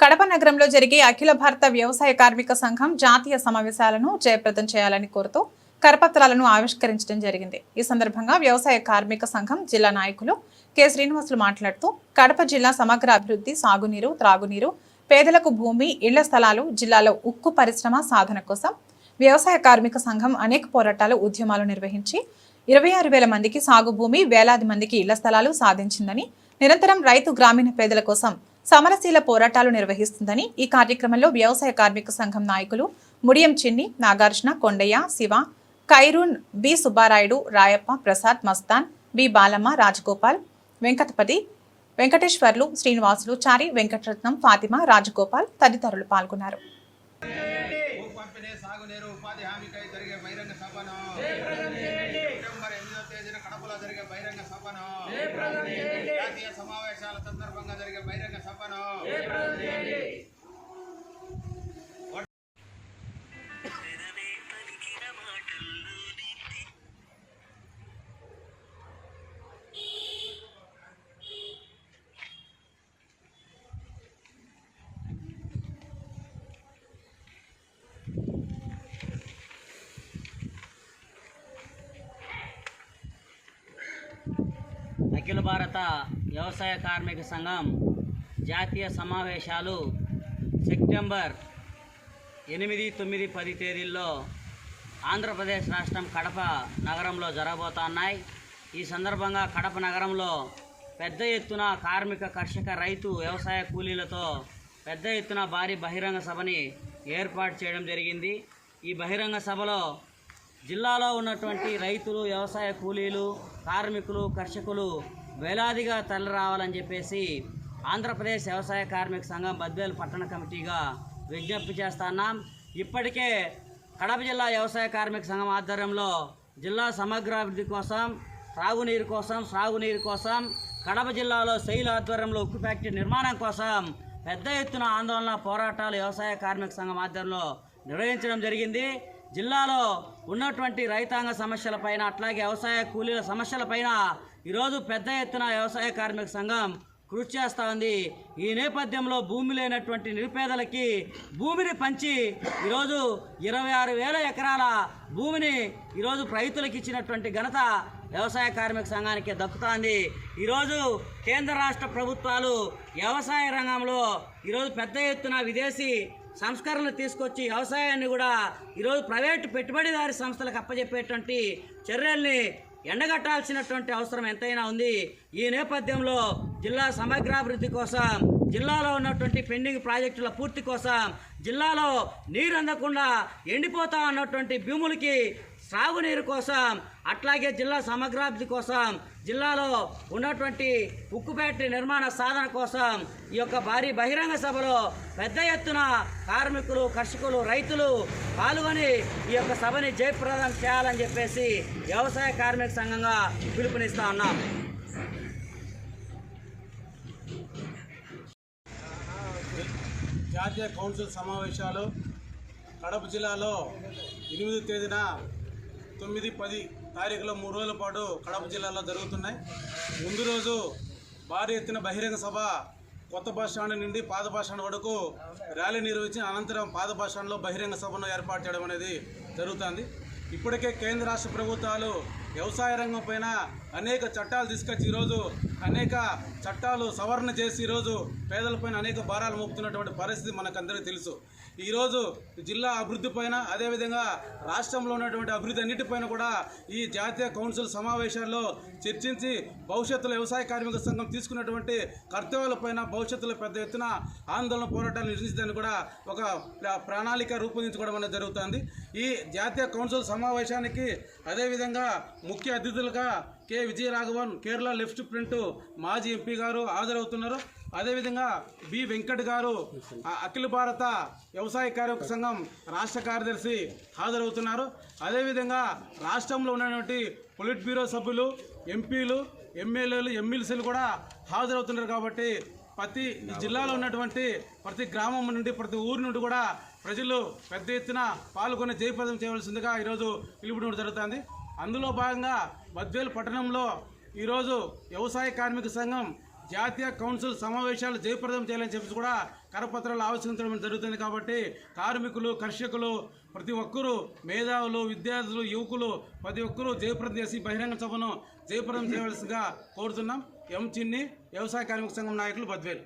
కడప నగరంలో జరిగే అఖిల భారత వ్యవసాయ కార్మిక సంఘం జాతీయ సమావేశాలను జయప్రదం చేయాలని కోరుతూ కరపత్రాలను ఆవిష్కరించడం జరిగింది. ఈ సందర్భంగా వ్యవసాయ కార్మిక సంఘం జిల్లా నాయకులు కె. శ్రీనివాసులు మాట్లాడుతూ కడప జిల్లా సమగ్ర అభివృద్ధి సాగునీరు త్రాగునీరు పేదలకు భూమి ఇళ్ళ స్థలాలు జిల్లాలో ఉక్కు పరిశ్రమ సాధన కోసం వ్యవసాయ కార్మిక సంఘం అనేక పోరాటాలు ఉద్యమాలు నిర్వహించి ఇరవై ఆరు వేల మందికి సాగు భూమి వేలాది మందికి ఇళ్ళ స్థలాలు సాధించిందని నిరంతరం రైతు గ్రామీణ పేదల కోసం సమరశీల పోరాటాలు నిర్వహిస్తుందని ఈ కార్యక్రమంలో వ్యవసాయ కార్మిక సంఘం నాయకులు ముడియం చిన్ని నాగార్జున కొండయ్య శివ ఖైరూన్ బి. సుబ్బారాయుడు రాయప్ప ప్రసాద్ మస్తాన్ బి. బాలమ్మ రాజగోపాల్ వెంకటపతి వెంకటేశ్వర్లు శ్రీనివాసులు చారి వెంకటరత్నం ఫాతిమ రాజగోపాల్ తదితరులు పాల్గొన్నారు. సాగునీరు ఉపాధి హామీకై జరిగే బహిరంగ సభను. సెప్టెంబర్ ఎనిమిదో తేదీన కడపలో జరిగే బహిరంగ సభను. జాతీయ సమావేశాల సందర్భంగా జరిగే బహిరంగ సభను. అఖిల భారత వ్యవసాయ కార్మిక సంఘం జాతీయ సమావేశాలు సెప్టెంబర్ ఎనిమిది తొమ్మిది పది తేదీల్లో ఆంధ్రప్రదేశ్ రాష్ట్రం కడప నగరంలో జరగబోతున్నాయి. ఈ సందర్భంగా కడప నగరంలో పెద్ద ఎత్తున కార్మిక కర్షక రైతు వ్యవసాయ కూలీలతో పెద్ద ఎత్తున భారీ బహిరంగ సభని ఏర్పాటు చేయడం జరిగింది. ఈ బహిరంగ సభలో జిల్లాలో ఉన్నటువంటి రైతులు వ్యవసాయ కూలీలు కార్మికులు కర్షకులు వేలాదిగా తరలి రావాలని చెప్పేసి ఆంధ్రప్రదేశ్ వ్యవసాయ కార్మిక సంఘం బద్వేలు పట్టణ కమిటీగా విజ్ఞప్తి చేస్తున్నాం ఇప్పటికే కడప జిల్లా వ్యవసాయ కార్మిక సంఘం ఆధ్వర్యంలో జిల్లా సమగ్రాభివృద్ధి కోసం త్రాగునీరు కోసం సాగునీరు కోసం కడప జిల్లాలో శైలు ఆధ్వర్యంలో ఉక్కు ఫ్యాక్టరీ నిర్మాణం కోసం పెద్ద ఎత్తున ఆందోళన పోరాటాలు వ్యవసాయ కార్మిక సంఘం ఆధ్వర్యంలో నిర్వహించడం జరిగింది. జిల్లాలో ఉన్నటువంటి రైతాంగ సమస్యలపైన అట్లాగే వ్యవసాయ కూలీల సమస్యలపైన ఈరోజు పెద్ద ఎత్తున వ్యవసాయ కార్మిక సంఘం కృషి చేస్తూ ఉంది. ఈ నేపథ్యంలో భూమి లేనటువంటి నిరుపేదలకి భూమిని పంచి ఈరోజు ఇరవై ఆరు వేల ఎకరాల భూమిని ఈరోజు రైతులకు ఇచ్చినటువంటి ఘనత వ్యవసాయ కార్మిక సంఘానికి దక్కుతోంది ఈరోజు కేంద్ర రాష్ట్ర ప్రభుత్వాలు వ్యవసాయ రంగంలో ఈరోజు పెద్ద ఎత్తున విదేశీ సంస్కరణలు తీసుకొచ్చి వ్యవసాయాన్ని కూడా ఈరోజు ప్రైవేటు పెట్టుబడిదారి సంస్థలకు అప్పజెప్పేటువంటి చర్యల్ని ఎండగట్టాల్సినటువంటి అవసరం ఎంతైనా ఉంది. ఈ నేపథ్యంలో జిల్లా సమగ్రాభివృద్ధి కోసం జిల్లాలో ఉన్నటువంటి పెండింగ్ ప్రాజెక్టుల పూర్తి కోసం జిల్లాలో నీరు అందకుండా ఎండిపోతా ఉన్నటువంటి భూములకి సాగునీరు కోసం అట్లాగే జిల్లా సమగ్రాభివృద్ధి కోసం జిల్లాలో ఉన్నటువంటి ఉక్కు ఫ్యాక్టరీ నిర్మాణ సాధన కోసం ఈ యొక్క భారీ బహిరంగ సభలో పెద్ద ఎత్తున కార్మికులు కర్షకులు రైతులు పాల్గొని ఈ యొక్క సభని జయప్రదం చేయాలని చెప్పేసి వ్యవసాయ కార్మిక సంఘంగా పిలుపునిస్తా ఉన్నాం. జాతీయ కౌన్సిల్ సమావేశాలు కడప జిల్లాలో ఎనిమిది తేదీన తొమ్మిది పది తారీఖులో మూడు రోజుల పాటు కడప జిల్లాలో జరుగుతున్నాయి. ముందు రోజు భారీ ఎత్తున బహిరంగ సభ కొత్త బస్ స్టాండ్ నుండి పాత బస్ స్టాండ్ వరకు ర్యాలీ నిర్వహించి అనంతరం పాత బస్ స్టాండ్లో బహిరంగ సభను ఏర్పాటు చేయడం అనేది జరుగుతుంది. ఇప్పటికే కేంద్ర రాష్ట్ర ప్రభుత్వాలు వ్యవసాయ రంగం పైన అనేక చట్టాలు తీసుకొచ్చి ఈరోజు అనేక చట్టాలు సవరణ చేసి ఈరోజు పేదలపైన అనేక భారాలు మోపుతున్నటువంటి పరిస్థితి మనకందరికీ తెలుసు. ఈరోజు జిల్లా అభివృద్ధి పైన అదేవిధంగా రాష్ట్రంలో ఉన్నటువంటి అభివృద్ధి అన్నిటిపైన కూడా ఈ జాతీయ కౌన్సిల్ సమావేశాల్లో చర్చించి భవిష్యత్తులో వ్యవసాయ కార్మిక సంఘం తీసుకున్నటువంటి కర్తవ్యాలపైన భవిష్యత్తులో పెద్ద ఎత్తున ఆందోళన పోరాటాలు నిర్వహించడానికి కూడా ఒక ప్రణాళిక రూపొందించుకోవడం అనేది జరుగుతుంది. ఈ జాతీయ కౌన్సిల్ సమావేశానికి అదేవిధంగా ముఖ్య అతిథులుగా K. Vijayaraghavan Kerala left front మాజీ ఎంపీ గారు హాజరవుతున్నారు. అదేవిధంగా బి. వెంకట్ గారు అఖిల భారత వ్యవసాయ కార్మిక సంఘం రాష్ట్ర కార్యదర్శి హాజరవుతున్నారు. అదేవిధంగా రాష్ట్రంలో ఉన్నటువంటి పొలిట్ బ్యూరో సభ్యులు ఎంపీలు ఎమ్మెల్యేలు ఎమ్మెల్సీలు కూడా హాజరవుతున్నారు కాబట్టి ప్రతి ఈ జిల్లాలో ఉన్నటువంటి ప్రతి గ్రామం నుండి ప్రతి ఊరు నుండి కూడా ప్రజలు పెద్ద ఎత్తున పాల్గొని జయప్రదం చేయవలసిందిగా ఈరోజు పిలుపునడం జరుగుతుంది. అందులో భాగంగా బద్వేలు పట్టణంలో ఈరోజు వ్యవసాయ కార్మిక సంఘం జాతీయ కౌన్సిల్ సమావేశాలు జయప్రదం చేయాలని చెప్పి కూడా కరపత్రాలు ఆవిష్కరించడం జరుగుతుంది కాబట్టి కార్మికులు కర్షకులు ప్రతి ఒక్కరూ మేధావులు విద్యార్థులు యువకులు ప్రతి ఒక్కరూ జయప్రదం చేసి బహిరంగ సభను జయప్రదం చేయవలసిగా కోరుతున్నాం. ఎం చిన్ని వ్యవసాయ కార్మిక సంఘం నాయకులు బద్వేలు.